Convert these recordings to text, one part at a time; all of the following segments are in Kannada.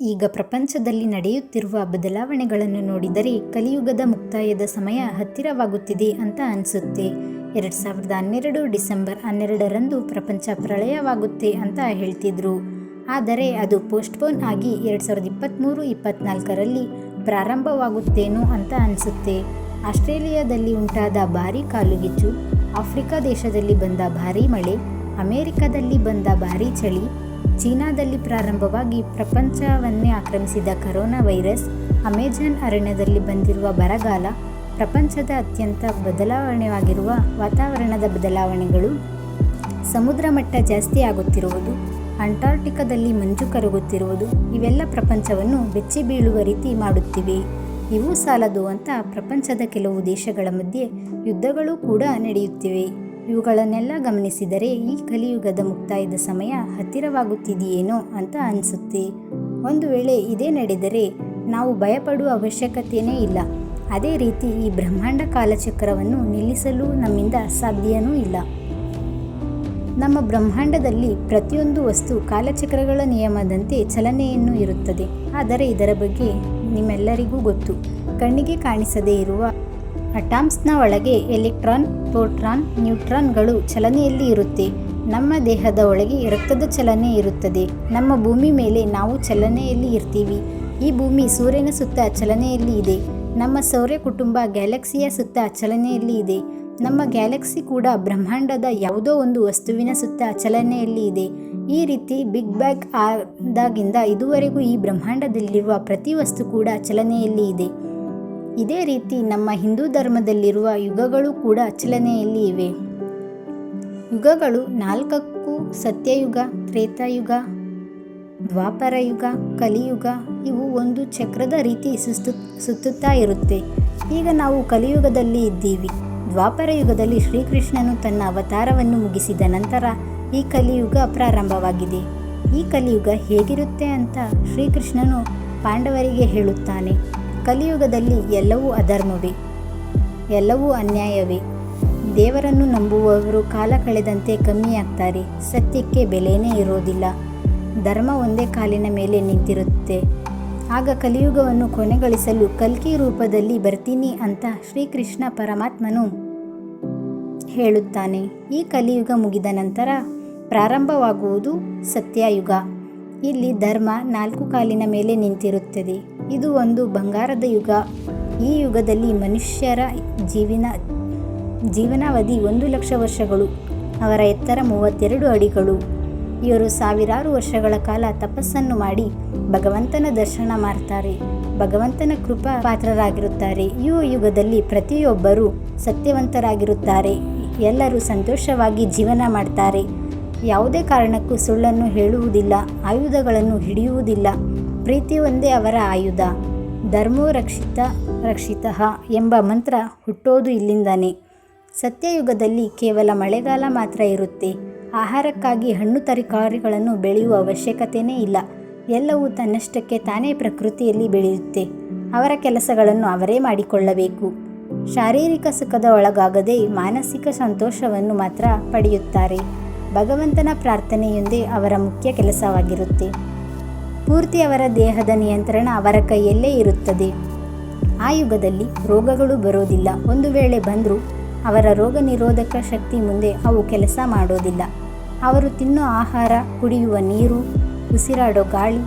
ಈಗ ಪ್ರಪಂಚದಲ್ಲಿ ನಡೆಯುತ್ತಿರುವ ಬದಲಾವಣೆಗಳನ್ನು ನೋಡಿದರೆ ಕಲಿಯುಗದ ಮುಕ್ತಾಯದ ಸಮಯ ಹತ್ತಿರವಾಗುತ್ತಿದೆ ಅಂತ ಅನಿಸುತ್ತೆ. ಎರಡು ಸಾವಿರದ ಹನ್ನೆರಡು ಡಿಸೆಂಬರ್ ಹನ್ನೆರಡರಂದು ಪ್ರಪಂಚ ಪ್ರಳಯವಾಗುತ್ತೆ ಅಂತ ಹೇಳ್ತಿದ್ರು. ಆದರೆ ಅದು ಪೋಸ್ಟ್ಪೋನ್ ಆಗಿ ಎರಡು ಸಾವಿರದ ಇಪ್ಪತ್ತ್ಮೂರು ಇಪ್ಪತ್ತ್ನಾಲ್ಕರಲ್ಲಿ ಪ್ರಾರಂಭವಾಗುತ್ತೇನೋ ಅಂತ ಅನಿಸುತ್ತೆ. ಆಸ್ಟ್ರೇಲಿಯಾದಲ್ಲಿ ಉಂಟಾದ ಭಾರೀ ಕಾಲುಗಿಚ್ಚು, ಆಫ್ರಿಕಾ ದೇಶದಲ್ಲಿ ಬಂದ ಭಾರೀ ಮಳೆ, ಅಮೆರಿಕದಲ್ಲಿ ಬಂದ ಭಾರೀ ಚಳಿ ಚೀನಾದಲ್ಲಿ ಪ್ರಾರಂಭವಾಗಿ ಪ್ರಪಂಚವನ್ನೇ ಆಕ್ರಮಿಸಿದ ಕರೋನಾ ವೈರಸ್, ಅಮೆಜಾನ್ ಅರಣ್ಯದಲ್ಲಿ ಬಂದಿರುವ ಬರಗಾಲ, ಪ್ರಪಂಚದ ಅತ್ಯಂತ ಬದಲಾವಣೆಯಾಗಿರುವ ವಾತಾವರಣದ ಬದಲಾವಣೆಗಳು, ಸಮುದ್ರ ಮಟ್ಟ ಜಾಸ್ತಿ ಆಗುತ್ತಿರುವುದು ಅಂಟಾರ್ಟಿಕಾದಲ್ಲಿ ಮಂಜು ಕರಗುತ್ತಿರುವುದು, ಇವೆಲ್ಲ ಪ್ರಪಂಚವನ್ನು ಬೆಚ್ಚಿ ಬೀಳುವ ರೀತಿ ಮಾಡುತ್ತಿವೆ. ಇವು ಸಾಲದು ಅಂತ ಪ್ರಪಂಚದ ಕೆಲವು ದೇಶಗಳ ಮಧ್ಯೆ ಯುದ್ಧಗಳು ಕೂಡ ನಡೆಯುತ್ತಿವೆ. ಇವುಗಳನ್ನೆಲ್ಲ ಗಮನಿಸಿದರೆ ಈ ಕಲಿಯುಗದ ಮುಕ್ತಾಯದ ಸಮಯ ಹತ್ತಿರವಾಗುತ್ತಿದೆಯೇನೋ ಅಂತ ಅನಿಸುತ್ತೆ. ಒಂದು ವೇಳೆ ಇದೇ ನಡೆದರೆ ನಾವು ಭಯಪಡುವ ಅವಶ್ಯಕತೆಯೇ ಇಲ್ಲ. ಅದೇ ರೀತಿ ಈ ಬ್ರಹ್ಮಾಂಡ ಕಾಲಚಕ್ರವನ್ನು ನಿಲ್ಲಿಸಲು ನಮ್ಮಿಂದ ಸಾಧ್ಯನೂ ಇಲ್ಲ. ನಮ್ಮ ಬ್ರಹ್ಮಾಂಡದಲ್ಲಿ ಪ್ರತಿಯೊಂದು ವಸ್ತು ಕಾಲಚಕ್ರಗಳ ನಿಯಮದಂತೆ ಚಲನೆಯನ್ನು ಇರುತ್ತದೆ. ಆದರೆ ಇದರ ಬಗ್ಗೆ ನಿಮ್ಮೆಲ್ಲರಿಗೂ ಗೊತ್ತು. ಕಣ್ಣಿಗೆ ಕಾಣಿಸದೇ ಇರುವ ಅಟಾಮ್ಸ್ನ ಒಳಗೆ ಎಲೆಕ್ಟ್ರಾನ್ ಪ್ರೋಟ್ರಾನ್ ನ್ಯೂಟ್ರಾನ್ಗಳು ಚಲನೆಯಲ್ಲಿ ಇರುತ್ತೆ. ನಮ್ಮ ದೇಹದ ಒಳಗೆ ರಕ್ತದ ಚಲನೆ ಇರುತ್ತದೆ. ನಮ್ಮ ಭೂಮಿ ಮೇಲೆ ನಾವು ಚಲನೆಯಲ್ಲಿ ಇರ್ತೀವಿ. ಈ ಭೂಮಿ ಸೂರ್ಯನ ಸುತ್ತ ಚಲನೆಯಲ್ಲಿ ಇದೆ. ನಮ್ಮ ಸೌರ್ಯ ಕುಟುಂಬ ಗ್ಯಾಲಕ್ಸಿಯ ಸುತ್ತ ಚಲನೆಯಲ್ಲಿ ಇದೆ. ನಮ್ಮ ಗ್ಯಾಲಕ್ಸಿ ಕೂಡ ಬ್ರಹ್ಮಾಂಡದ ಯಾವುದೋ ಒಂದು ವಸ್ತುವಿನ ಸುತ್ತ ಚಲನೆಯಲ್ಲಿ ಇದೆ. ಈ ರೀತಿ ಬಿಗ್ ಬ್ಯಾಗ್ ಆದಾಗಿಂದ ಇದುವರೆಗೂ ಈ ಬ್ರಹ್ಮಾಂಡದಲ್ಲಿರುವ ಪ್ರತಿ ವಸ್ತು ಕೂಡ ಚಲನೆಯಲ್ಲಿ ಇದೆ. ಇದೇ ರೀತಿ ನಮ್ಮ ಹಿಂದೂ ಧರ್ಮದಲ್ಲಿರುವ ಯುಗಗಳು ಕೂಡ ಚಲನೆಯಲ್ಲಿ ಇವೆ. ಯುಗಗಳು ನಾಲ್ಕಕ್ಕೂ ಸತ್ಯಯುಗ, ತ್ರೇತಾಯುಗ ದ್ವಾಪರಯುಗ ಕಲಿಯುಗ, ಇವು ಒಂದು ಚಕ್ರದ ರೀತಿ ಸುಸ್ತು, ಸುತ್ತುತ್ತಾ ಇರುತ್ತೆ. ಈಗ ನಾವು ಕಲಿಯುಗದಲ್ಲಿ ಇದ್ದೀವಿ. ದ್ವಾಪರ ಯುಗದಲ್ಲಿ ಶ್ರೀಕೃಷ್ಣನು ತನ್ನ ಅವತಾರವನ್ನು ಮುಗಿಸಿದ ನಂತರ ಈ ಕಲಿಯುಗ ಪ್ರಾರಂಭವಾಗಿದೆ. ಈ ಕಲಿಯುಗ ಹೇಗಿರುತ್ತೆ ಅಂತ ಶ್ರೀಕೃಷ್ಣನು ಪಾಂಡವರಿಗೆ ಹೇಳುತ್ತಾನೆ. ಕಲಿಯುಗದಲ್ಲಿ ಎಲ್ಲವೂ ಅಧರ್ಮವೇ, ಎಲ್ಲವೂ ಅನ್ಯಾಯವೇ. ದೇವರನ್ನು ನಂಬುವವರು ಕಾಲ ಕಳೆದಂತೆ ಕಮ್ಮಿಯಾಗ್ತಾರೆ ಸತ್ಯಕ್ಕೆ ಬೆಲೆಯೇ ಇರೋದಿಲ್ಲ. ಧರ್ಮ ಒಂದೇ ಕಾಲಿನ ಮೇಲೆ ನಿಂತಿರುತ್ತೆ. ಆಗ ಕಲಿಯುಗವನ್ನು ಕೊನೆಗಳಿಸಲು ಕಲ್ಕಿ ರೂಪದಲ್ಲಿ ಬರ್ತೀನಿ ಅಂತ ಶ್ರೀಕೃಷ್ಣ ಪರಮಾತ್ಮನು ಹೇಳುತ್ತಾನೆ. ಈ ಕಲಿಯುಗ ಮುಗಿದ ನಂತರ ಪ್ರಾರಂಭವಾಗುವುದು ಸತ್ಯಯುಗ. ಇಲ್ಲಿ ಧರ್ಮ ನಾಲ್ಕು ಕಾಲಿನ ಮೇಲೆ ನಿಂತಿರುತ್ತದೆ. ಇದು ಒಂದು ಬಂಗಾರದ ಯುಗ. ಈ ಯುಗದಲ್ಲಿ ಮನುಷ್ಯರ ಜೀವನ, ಜೀವನಾವಧಿ ಒಂದು ಲಕ್ಷ ವರ್ಷಗಳು, ಅವರ ಎತ್ತರ ಮೂವತ್ತೆರಡು ಅಡಿಗಳು. ಇವರು ಸಾವಿರಾರು ವರ್ಷಗಳ ಕಾಲ ತಪಸ್ಸನ್ನು ಮಾಡಿ ಭಗವಂತನ ದರ್ಶನ ಮಾಡ್ತಾರೆ, ಭಗವಂತನ ಕೃಪಾ ಪಾತ್ರರಾಗಿರುತ್ತಾರೆ. ಈ ಯುಗದಲ್ಲಿ ಪ್ರತಿಯೊಬ್ಬರು ಸತ್ಯವಂತರಾಗಿರುತ್ತಾರೆ, ಎಲ್ಲರೂ ಸಂತೋಷವಾಗಿ ಜೀವನ ಮಾಡ್ತಾರೆ. ಯಾವುದೇ ಕಾರಣಕ್ಕೂ ಸುಳ್ಳನ್ನು ಹೇಳುವುದಿಲ್ಲ, ಆಯುಧಗಳನ್ನು ಹಿಡಿಯುವುದಿಲ್ಲ. ಪ್ರೀತಿ ಒಂದೇ ಅವರ ಆಯುಧ. ಧರ್ಮೋ ರಕ್ಷಿತ ರಕ್ಷಿತ ಎಂಬ ಮಂತ್ರ ಹುಟ್ಟೋದು ಇಲ್ಲಿಂದನೇ. ಸತ್ಯಯುಗದಲ್ಲಿ ಕೇವಲ ಮಳೆಗಾಲ ಮಾತ್ರ ಇರುತ್ತೆ. ಆಹಾರಕ್ಕಾಗಿ ಹಣ್ಣು ತರಕಾರಿಗಳನ್ನು ಬೆಳೆಯುವ ಅವಶ್ಯಕತೆಯೇ ಇಲ್ಲ. ಎಲ್ಲವೂ ತನ್ನಷ್ಟಕ್ಕೆ ತಾನೇ ಪ್ರಕೃತಿಯಲ್ಲಿ ಬೆಳೆಯುತ್ತೆ. ಅವರ ಕೆಲಸಗಳನ್ನು ಅವರೇ ಮಾಡಿಕೊಳ್ಳಬೇಕು. ಶಾರೀರಿಕ ಸುಖದ ಒಳಗಾಗದೆ ಮಾನಸಿಕ ಸಂತೋಷವನ್ನು ಮಾತ್ರ ಪಡೆಯುತ್ತಾರೆ. ಭಗವಂತನ ಪ್ರಾರ್ಥನೆಯೊಂದೇ ಅವರ ಮುಖ್ಯ ಕೆಲಸವಾಗಿರುತ್ತೆ. ಪೂರ್ತಿ ಅವರ ದೇಹದ ನಿಯಂತ್ರಣ ಅವರ ಕೈಯಲ್ಲೇ ಇರುತ್ತದೆ. ಆ ಯುಗದಲ್ಲಿ ರೋಗಗಳು ಬರೋದಿಲ್ಲ. ಒಂದು ವೇಳೆ ಬಂದರೂ ಅವರ ರೋಗ ನಿರೋಧಕ ಶಕ್ತಿ ಮುಂದೆ ಅವು ಕೆಲಸ ಮಾಡೋದಿಲ್ಲ. ಅವರು ತಿನ್ನೋ ಆಹಾರ, ಕುಡಿಯುವ ನೀರು, ಉಸಿರಾಡೋ ಗಾಳಿ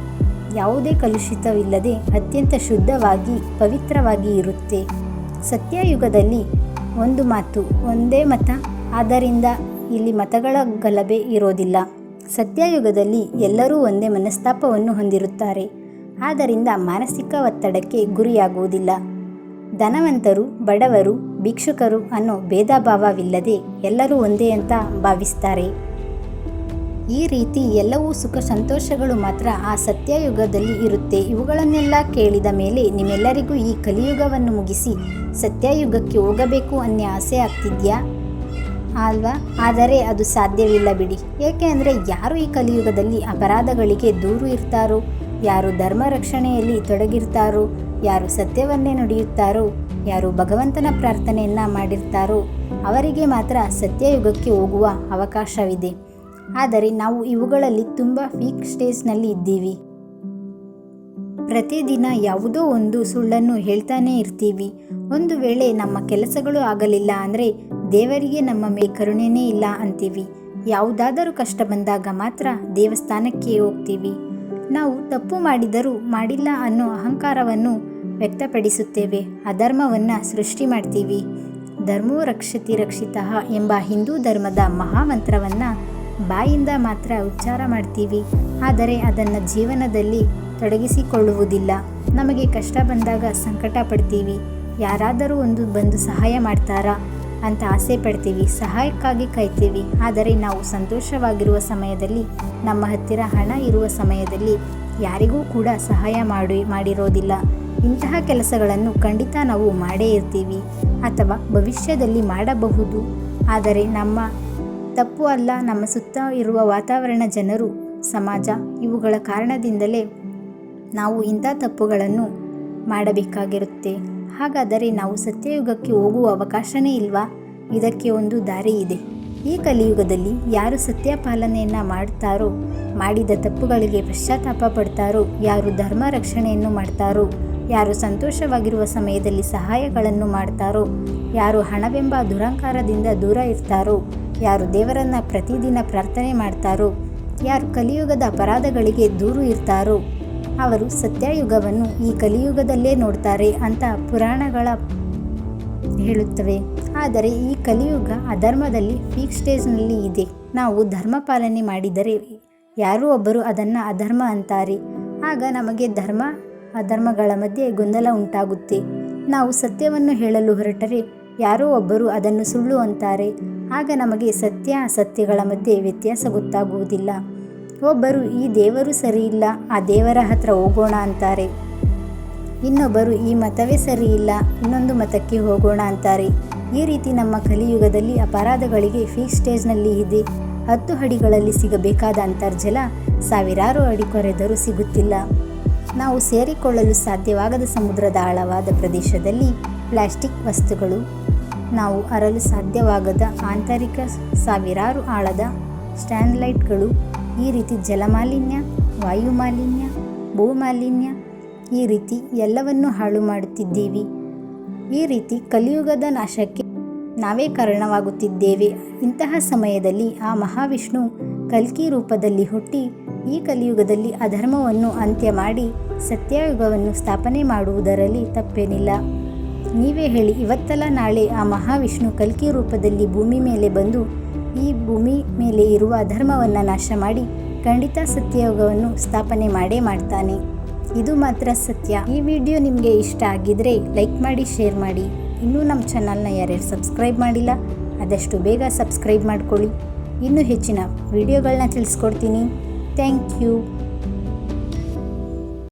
ಯಾವುದೇ ಕಲುಷಿತವಿಲ್ಲದೆ ಅತ್ಯಂತ ಶುದ್ಧವಾಗಿ, ಪವಿತ್ರವಾಗಿ ಇರುತ್ತೆ. ಸತ್ಯಯುಗದಲ್ಲಿ ಒಂದು ಮಾತು, ಒಂದೇ ಮತ. ಆದ್ದರಿಂದ ಇಲ್ಲಿ ಮತಗಳ ಗಲಭೆ ಇರೋದಿಲ್ಲ. ಸತ್ಯಯುಗದಲ್ಲಿ ಎಲ್ಲರೂ ಒಂದೇ ಮನಸ್ತಾಪವನ್ನು ಹೊಂದಿರುತ್ತಾರೆ. ಆದ್ದರಿಂದ ಮಾನಸಿಕ ಒತ್ತಡಕ್ಕೆ ಗುರಿಯಾಗುವುದಿಲ್ಲ. ಧನವಂತರು, ಬಡವರು, ಭಿಕ್ಷುಕರು ಅನ್ನೋ ಭೇದ ಭಾವವಿಲ್ಲದೆ ಎಲ್ಲರೂ ಒಂದೇ ಅಂತ ಭಾವಿಸ್ತಾರೆ. ಈ ರೀತಿ ಎಲ್ಲವೂ ಸುಖ ಸಂತೋಷಗಳು ಮಾತ್ರ ಆ ಸತ್ಯಯುಗದಲ್ಲಿ ಇರುತ್ತೆ. ಇವುಗಳನ್ನೆಲ್ಲ ಕೇಳಿದ ಮೇಲೆ ನಿಮ್ಮೆಲ್ಲರಿಗೂ ಈ ಕಲಿಯುಗವನ್ನು ಮುಗಿಸಿ ಸತ್ಯಯುಗಕ್ಕೆ ಹೋಗಬೇಕು ಅನ್ನೋ ಆಸೆ ಆಗ್ತಿದ್ಯಾ? ಅಲ್ವಾ? ಆದರೆ ಅದು ಸಾಧ್ಯವಿಲ್ಲ ಬಿಡಿ. ಏಕೆ ಅಂದರೆ ಯಾರು ಈ ಕಲಿಯುಗದಲ್ಲಿ ಅಪರಾಧಗಳಿಗೆ ದೂರು ಇರ್ತಾರೋ? ಯಾರು ಧರ್ಮ ರಕ್ಷಣೆಯಲ್ಲಿ ತೊಡಗಿರ್ತಾರೋ? ಯಾರು ಸತ್ಯವನ್ನೇ ನುಡಿಯುತ್ತಾರೋ? ಯಾರು ಭಗವಂತನ ಪ್ರಾರ್ಥನೆಯನ್ನು ಮಾಡಿರ್ತಾರೋ? ಅವರಿಗೆ ಮಾತ್ರ ಸತ್ಯಯುಗಕ್ಕೆ ಹೋಗುವ ಅವಕಾಶವಿದೆ. ಆದರೆ ನಾವು ಇವುಗಳಲ್ಲಿ ತುಂಬ ವೀಕ್ ಸ್ಟೇಜ್ನಲ್ಲಿ ಇದ್ದೀವಿ. ಪ್ರತಿದಿನ ಯಾವುದೋ ಒಂದು ಸುಳ್ಳನ್ನು ಹೇಳ್ತಾನೇ ಇರ್ತೀವಿ. ಒಂದು ವೇಳೆ ನಮ್ಮ ಕೆಲಸಗಳು ಆಗಲಿಲ್ಲ ಅಂದರೆ ದೇವರಿಗೆ ನಮ್ಮ ಮೇಲೆ ಕರುಣೆನೇ ಇಲ್ಲ ಅಂತೀವಿ. ಯಾವುದಾದರೂ ಕಷ್ಟ ಬಂದಾಗ ಮಾತ್ರ ದೇವಸ್ಥಾನಕ್ಕೆ ಹೋಗ್ತೀವಿ. ನಾವು ತಪ್ಪು ಮಾಡಿದರೂ ಮಾಡಿಲ್ಲ ಅನ್ನೋ ಅಹಂಕಾರವನ್ನು ವ್ಯಕ್ತಪಡಿಸುತ್ತೇವೆ. ಅಧರ್ಮವನ್ನು ಸೃಷ್ಟಿ ಮಾಡ್ತೀವಿ. ಧರ್ಮೋ ರಕ್ಷತಿ ರಕ್ಷಿತಃ ಎಂಬ ಹಿಂದೂ ಧರ್ಮದ ಮಹಾಮಂತ್ರವನ್ನು ಬಾಯಿಂದ ಮಾತ್ರ ಉಚ್ಚಾರ ಮಾಡ್ತೀವಿ. ಆದರೆ ಅದನ್ನು ಜೀವನದಲ್ಲಿ ತೊಡಗಿಸಿಕೊಳ್ಳುವುದಿಲ್ಲ. ನಮಗೆ ಕಷ್ಟ ಬಂದಾಗ ಸಂಕಟ ಪಡ್ತೀವಿ. ಯಾರಾದರೂ ಒಂದು ಬಂದು ಸಹಾಯ ಮಾಡ್ತಾರಾ? ಅಂತ ಆಸೆ ಪಡ್ತೀವಿ, ಸಹಾಯಕ್ಕಾಗಿ ಕಾಯ್ತೀವಿ ಆದರೆ ನಾವು ಸಂತೋಷವಾಗಿರುವ ಸಮಯದಲ್ಲಿ, ನಮ್ಮ ಹತ್ತಿರ ಹಣ ಇರುವ ಸಮಯದಲ್ಲಿ ಯಾರಿಗೂ ಕೂಡ ಸಹಾಯ ಮಾಡಿ, ಮಾಡಿರೋದಿಲ್ಲ. ಇಂತಹ ಕೆಲಸಗಳನ್ನು ಖಂಡಿತ ನಾವು ಮಾಡೇ ಇರ್ತೀವಿ ಅಥವಾ ಭವಿಷ್ಯದಲ್ಲಿ ಮಾಡಬಹುದು. ಆದರೆ ನಮ್ಮ ತಪ್ಪು ಅಲ್ಲ, ನಮ್ಮ ಸುತ್ತ ಇರುವ ವಾತಾವರಣ ಜನರು, ಸಮಾಜ, ಇವುಗಳ ಕಾರಣದಿಂದಲೇ ನಾವು ಇಂಥ ತಪ್ಪುಗಳನ್ನು ಮಾಡಬೇಕಾಗಿರುತ್ತೆ. ಹಾಗಾದರೆ ನಾವು ಸತ್ಯಯುಗಕ್ಕೆ ಹೋಗುವ ಅವಕಾಶನೇ ಇಲ್ವಾ? ಇದಕ್ಕೆ ಒಂದು ದಾರಿ ಇದೆ. ಈ ಕಲಿಯುಗದಲ್ಲಿ ಯಾರು ಸತ್ಯ ಪಾಲನೆಯನ್ನು ಮಾಡ್ತಾರೋ, ಮಾಡಿದ ತಪ್ಪುಗಳಿಗೆ ಪಶ್ಚಾತ್ತಾಪ ಪಡ್ತಾರೋ, ಯಾರು ಧರ್ಮ ರಕ್ಷಣೆಯನ್ನು ಮಾಡ್ತಾರೋ, ಯಾರು ಸಂತೋಷವಾಗಿರುವ ಸಮಯದಲ್ಲಿ ಸಹಾಯಗಳನ್ನು ಮಾಡ್ತಾರೋ, ಯಾರು ಹಣವೆಂಬ ದುರಂಕಾರದಿಂದ ದೂರ ಇರ್ತಾರೋ, ಯಾರು ದೇವರನ್ನು ಪ್ರತಿದಿನ ಪ್ರಾರ್ಥನೆ ಮಾಡ್ತಾರೋ, ಯಾರು ಕಲಿಯುಗದ ಅಪರಾಧಗಳಿಗೆ ದೂರು ಇರ್ತಾರೋ ಅವರು ಸತ್ಯಯುಗವನ್ನು ಈ ಕಲಿಯುಗದಲ್ಲೇ ನೋಡ್ತಾರೆ ಅಂತ ಪುರಾಣಗಳ ಹೇಳುತ್ತವೆ. ಆದರೆ ಈ ಕಲಿಯುಗ ಅಧರ್ಮದಲ್ಲಿ ಪೀಕ್ ಸ್ಟೇಜ್ನಲ್ಲಿ ಇದೆ. ನಾವು ಧರ್ಮ ಪಾಲನೆ ಮಾಡಿದರೆ ಯಾರೂ ಒಬ್ಬರು ಅದನ್ನು ಅಧರ್ಮ ಅಂತಾರೆ. ಆಗ ನಮಗೆ ಧರ್ಮ, ಅಧರ್ಮಗಳ ಮಧ್ಯೆ ಗೊಂದಲ ಉಂಟಾಗುತ್ತೆ. ನಾವು ಸತ್ಯವನ್ನು ಹೇಳಲು ಹೊರಟರೆ ಯಾರೋ ಒಬ್ಬರು ಅದನ್ನು ಸುಳ್ಳು ಅಂತಾರೆ. ಆಗ ನಮಗೆ ಸತ್ಯ ಅಸತ್ಯಗಳ ಮಧ್ಯೆ ವ್ಯತ್ಯಾಸ ಗೊತ್ತಾಗುವುದಿಲ್ಲ. ಒಬ್ಬರು ಈ ದೇವರು ಸರಿಯಿಲ್ಲ ಆ ದೇವರ ಹತ್ರ ಹೋಗೋಣ ಅಂತಾರೆ. ಇನ್ನೊಬ್ಬರು ಈ ಮತವೇ ಸರಿ ಇಲ್ಲ, ಇನ್ನೊಂದು ಮತಕ್ಕೆ ಹೋಗೋಣ ಅಂತಾರೆ. ಈ ರೀತಿ ನಮ್ಮ ಕಲಿಯುಗದಲ್ಲಿ ಅಪರಾಧಗಳಿಗೆ ಫೀಕ್ ಸ್ಟೇಜ್ನಲ್ಲಿ ಇದೆ. ಹತ್ತು ಅಡಿಗಳಲ್ಲಿ ಸಿಗಬೇಕಾದ ಅಂತರ್ಜಲ ಸಾವಿರಾರು ಅಡಿ ಕೊರೆದರೂ ಸಿಗುತ್ತಿಲ್ಲ. ನಾವು ಸೇರಿಕೊಳ್ಳಲು ಸಾಧ್ಯವಾಗದ ಸಮುದ್ರದ ಆಳವಾದ ಪ್ರದೇಶದಲ್ಲಿ ಪ್ಲಾಸ್ಟಿಕ್ ವಸ್ತುಗಳು, ನಾವು ಅರಲು ಸಾಧ್ಯವಾಗದ ಆಂತರಿಕ ಸಾವಿರಾರು ಆಳದ ಸ್ಟ್ಯಾನ್ಲೈಟ್ಗಳು ಈ ರೀತಿ ಜಲಮಾಲಿನ್ಯ ವಾಯು ಮಾಲಿನ್ಯ ಈ ರೀತಿ ಎಲ್ಲವನ್ನು ಹಾಳು ಮಾಡುತ್ತಿದ್ದೀವಿ. ಈ ರೀತಿ ಕಲಿಯುಗದ ನಾಶಕ್ಕೆ ನಾವೇ ಕಾರಣವಾಗುತ್ತಿದ್ದೇವೆ. ಇಂತಹ ಸಮಯದಲ್ಲಿ ಆ ಮಹಾವಿಷ್ಣು ಕಲ್ಕಿ ರೂಪದಲ್ಲಿ ಹುಟ್ಟಿ ಈ ಕಲಿಯುಗದಲ್ಲಿ ಅಧರ್ಮವನ್ನು ಅಂತ್ಯ ಮಾಡಿ ಸತ್ಯಯುಗವನ್ನು ಸ್ಥಾಪನೆ ಮಾಡುವುದರಲ್ಲಿ ತಪ್ಪೇನಿಲ್ಲ. ನೀವೇ ಹೇಳಿ, ಇವತ್ತಲ್ಲ ನಾಳೆ ಆ ಮಹಾವಿಷ್ಣು ಕಲ್ಕಿ ರೂಪದಲ್ಲಿ ಭೂಮಿ ಮೇಲೆ ಬಂದು ಈ ಭೂಮಿ ಮೇಲೆ ಇರುವ ಧರ್ಮವನ್ನು ನಾಶ ಮಾಡಿ ಖಂಡಿತ ಸತ್ಯಯೋಗವನ್ನು ಸ್ಥಾಪನೆ ಮಾಡೇ ಮಾಡ್ತಾನೆ. ಇದು ಮಾತ್ರ ಸತ್ಯ. ಈ ವಿಡಿಯೋ ನಿಮಗೆ ಇಷ್ಟ ಆಗಿದ್ರೆ ಲೈಕ್ ಮಾಡಿ, ಶೇರ್ ಮಾಡಿ. ಇನ್ನೂ ನಮ್ಮ ಚಾನಲ್ನ ಯಾರ್ಯಾರು ಸಬ್ಸ್ಕ್ರೈಬ್ ಮಾಡಿಲ್ಲ, ಆದಷ್ಟು ಬೇಗ ಸಬ್ಸ್ಕ್ರೈಬ್ ಮಾಡ್ಕೊಳ್ಳಿ. ಇನ್ನೂ ಹೆಚ್ಚಿನ ವಿಡಿಯೋಗಳನ್ನ ತಿಳಿಸ್ಕೊಡ್ತೀನಿ. Thank you.